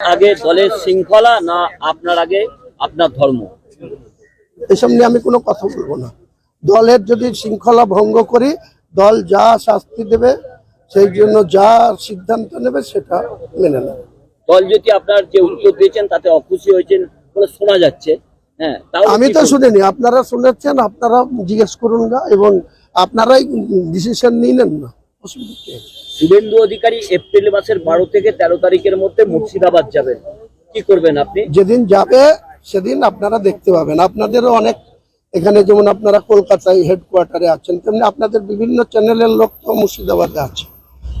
আগে দলের শৃঙ্খলা না আপনার আগে আপনার ধর্ম? এসব নিয়ে আমি কোনো কথা বলব না। দলের যদি শৃঙ্খলা ভঙ্গ করি দল যা শাস্তি দেবে সেই জন্য যা সিদ্ধান্ত নেবে সেটা মেনে নেবে। দল যদি আপনার যে উত্তর দিয়েছেন তাতে অখুশি হয়েছেন বলে শোনা যাচ্ছে হ্যাঁ আমি তো শুনিনি আপনারা শুনেছেন আপনারা জিজ্ঞেস করুন না এবং আপনারাই ডিসিশন নিয়ে নেন না। অসুবিধা কি আছে? শুভেন্দু অধিকারী এপ্রিল মাসের বারো থেকে তেরো তারিখের মধ্যে মুর্শিদাবাদ যাবেন। কি করবেন আপনি? যেদিন যাবে সেদিন আপনারা দেখতে পাবেন। আপনাদেরও অনেক এখানে যেমন আপনারা কলকাতায় হেডকোয়ার্টারে আছেন তেমনি আপনাদের বিভিন্ন চ্যানেলের লোক তো মুর্শিদাবাদে আছে।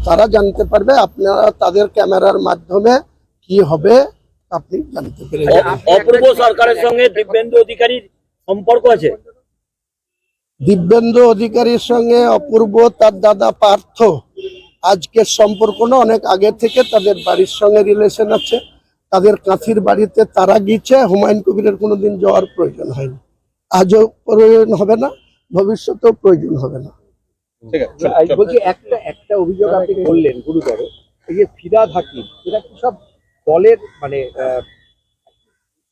তারা জানতে পারবে আপনারা তাদের ক্যামেরার মাধ্যমে কি হবে আপনি জানতে পেরে অপূর্ব সরকারের সঙ্গে দিব্যেন্দু অধিকারীর সম্পর্ক আছে? দিব্যেন্দু অধিকারীর সঙ্গে অপূর্ব তার দাদা পার্থ। আজকের সম্পর্ক না অনেক আগে থেকে তাদের বাড়ির সঙ্গে রিলেশন আছে। তাদের কাঁথির বাড়িতে তারা গিয়েছে। হুমায়ুন কবিরের কোনোদিন যাওয়ার প্রয়োজন হয়নি। আজও প্রয়োজন হবে না ভবিষ্যতেও প্রয়োজন হবে না। বলছি একটা একটা অভিযোগ আপনি করলেন গুরুতর। এই যে ফিরাদ হাকিম এরা কি সব দলের মানে আহ,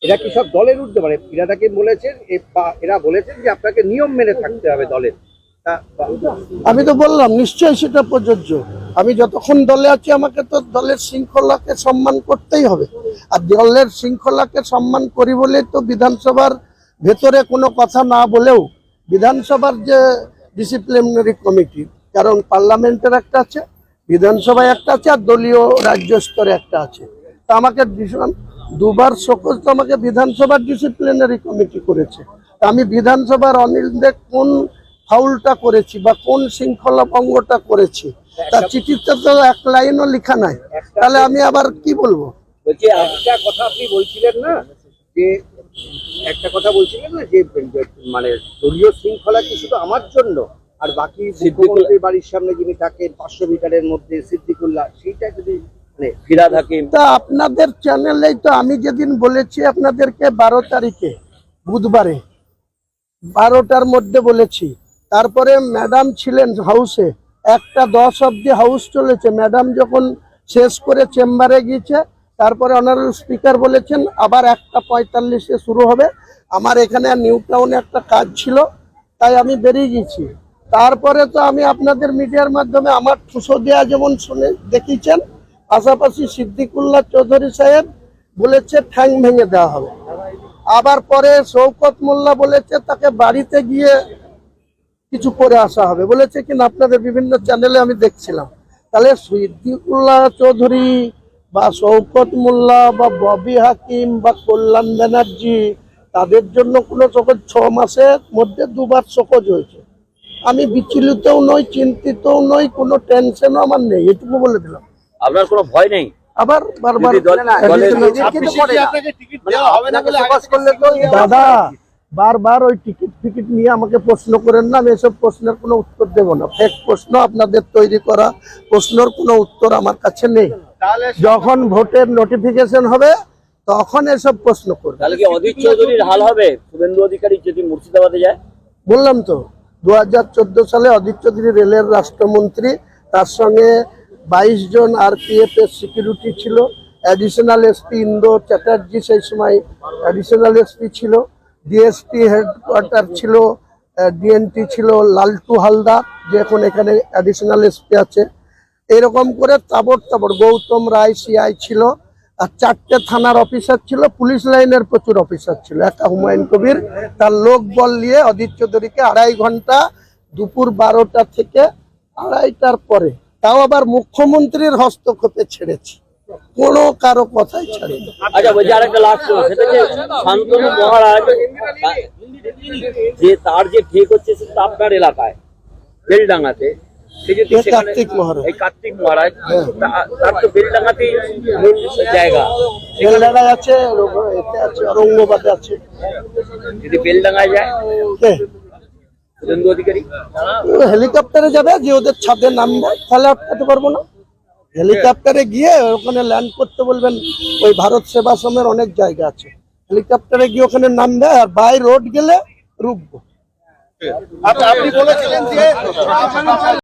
এরা কি সব দলের উঠতে পারে ফিরাদ হাকিম বলেছেন এরা বলেছেন যে আপনাকে নিয়ম মেনে থাকতে হবে দলের আমি তো বললাম, নিশ্চয়ই সেটা প্রযোজ্য। আমি যতক্ষণ দলে আছি, আমাকে তো দলের শৃঙ্খলাকে সম্মান করতেই হবে। আর দলের শৃঙ্খলাকে সম্মান করি বলে তো বিধানসভার ভেতরে কোনো কথা না বলেও বিধানসভার যে ডিসিপ্লিনারি কমিটি কারণ পার্লামেন্টের একটা আছে, বিধানসভায় একটা আছে, আর দলীয় রাজ্য স্তরে একটা আছে। তা আমাকে ভীষণ- দুবার সকল তো আমাকে বিধানসভার ডিসিপ্লিনারি কমিটি করেছে। আমি বিধানসভার অনিল দেব কোন ফাউলটা করেছি বা কোন শৃঙ্খলা ভঙ্গটা করেছি? তার চিঠিতে তো এক লাইনও লেখা নাই। তাহলে আমি আবার কি বলব? বলছি একটা কথা আপনি বলছিলেন না যে একটা কথা বলছিলেন না যে মানে দলীয় শৃঙ্খলা কি শুধু আমার জন্য? আর বাকি মুখ্যমন্ত্রীর বাড়ির সামনে যিনি থাকেন পাঁচশো মিটারের মধ্যে সিদ্দিকুল্লাহ সেইটা যদি হাকিম তা আপনাদের চ্যানেলেই তো আমি যেদিন বলেছি আপনাদেরকে বারো তারিখে, বুধবারে, বারোটার মধ্যে বলেছি। তারপরে ম্যাডাম ছিলেন হাউসে, একটা দশ অব্দি হাউস চলেছে। ম্যাডাম যখন শেষ করে চেম্বারে গিয়েছে, তারপরে অনারেবল স্পিকার বলেছেন, আবার একটা পঁয়তাল্লিশে শুরু হবে। আমার এখানে নিউ টাউনে একটা কাজ ছিল, তাই আমি বেরিয়ে গেছি তারপরে তো আমি আপনাদের মিডিয়ার মাধ্যমে আমার ঠুসো দেওয়া যেমন শুনে দেখিয়েছেন পাশাপাশি সিদ্দিকুল্লাহ চৌধুরী সাহেব বলেছে, ঠ্যাং ভেঙে দেওয়া হবে। আবার পরে শৌকত মোল্লা বলেছে, তাকে বাড়িতে গিয়ে কিছু করে আসা হবে। বলেছে কিনা আপনাদের বিভিন্ন চ্যানেলে আমি দেখছিলাম। তাহলে সিদ্দিকুল্লাহ চৌধুরী বা শৌকত মোল্লা বা ববি হাকিম বা কল্যাণ ব্যানার্জি, তাদের জন্য কোনো চোখের ছ মাসের মধ্যে দুবার শোকজ হয়েছে। আমি বিচলিতও নই, চিন্তিতও নই, কোনো টেনশনও আমার নেই, এটুকু বলে দিলাম। আপনার কোনো ভয় নেই? আবার বারবার দলের- দাদা বারবার ওই টিকিট ফিকিট নিয়ে আমাকে প্রশ্ন করেন না আমি এসব প্রশ্নের কোনো উত্তর দেব না। ফেক প্রশ্ন আপনাদের তৈরি করা প্রশ্নের কোনো উত্তর আমার কাছে নেই। যখন ভোটের নোটিফিকেশন হবে তখন এসব প্রশ্ন করবে। তাহলে কি অধীর চৌধুরীর হাল হবে? শুভেন্দু অধিকারী যদি মুর্শিদাবাদে যায়? বললাম তো দু হাজার চোদ্দ সালে অদিত চৌধুরী রেলের রাষ্ট্রমন্ত্রী তার সঙ্গে বাইশ জন আরপিএফ এর সিকিউরিটি ছিল। অ্যাডিশনাল এসপি ইন্দ্র চ্যাটার্জি সেই সময় অ্যাডিশনাল এসপি ছিল। ডিএসপি হেডকোয়ার্টার ছিল ডিএনটি ছিল, লালটু হালদার, যে এখন এখানে অ্যাডিশনাল এসপি আছে। এরকম করে তাবড় তাবড় গৌতম রায় সিআই ছিল। আর চারটে থানার অফিসার ছিল, পুলিশ লাইনের প্রচুর অফিসার ছিল। একটা হুমায়ুন কবির, তার লোক বল নিয়ে অদিত চৌধুরীকে আড়াই ঘণ্টা দুপুর বারোটা থেকে আড়াইটার পরে তাও আবার মুখ্যমন্ত্রীর হস্তক্ষেপে ছেড়েছি। কোনো কারও কথাই ছাড়িনি আচ্ছা বলছি আরেকটা লাস্ট সেটা যে শান্তনু মহারাজ যে তার যে ঠিক হচ্ছে সেটা আপনার এলাকায় বেলডাঙ্গাতে। কার্তিক মহারাজ। কার্তিক মহারাজ হ্যাঁ। তার তো বেলডাঙ্গাতেই মূল জায়গা। বেলডাঙ্গায় আছে এতে আছে ঔরঙ্গাবাদে আছে। যদি বেলডাঙ্গায় যায় কে? শুভেন্দু অধিকারী ও হেলিকপ্টারে যাবে যে ওদের ছাদে নামবে তাহলে আটকাতে পারব না? হেলিকপ্টারে গিয়ে ওখানে ল্যান্ড করতে বলবেন ওই ভারত সেবাশ্রমের অনেক জায়গা আছে। হেলিকপ্টারে গিয়ে ওখানে নামবে আর বাই রোড গেলে রুকবো আপনি বলেছিলেন যে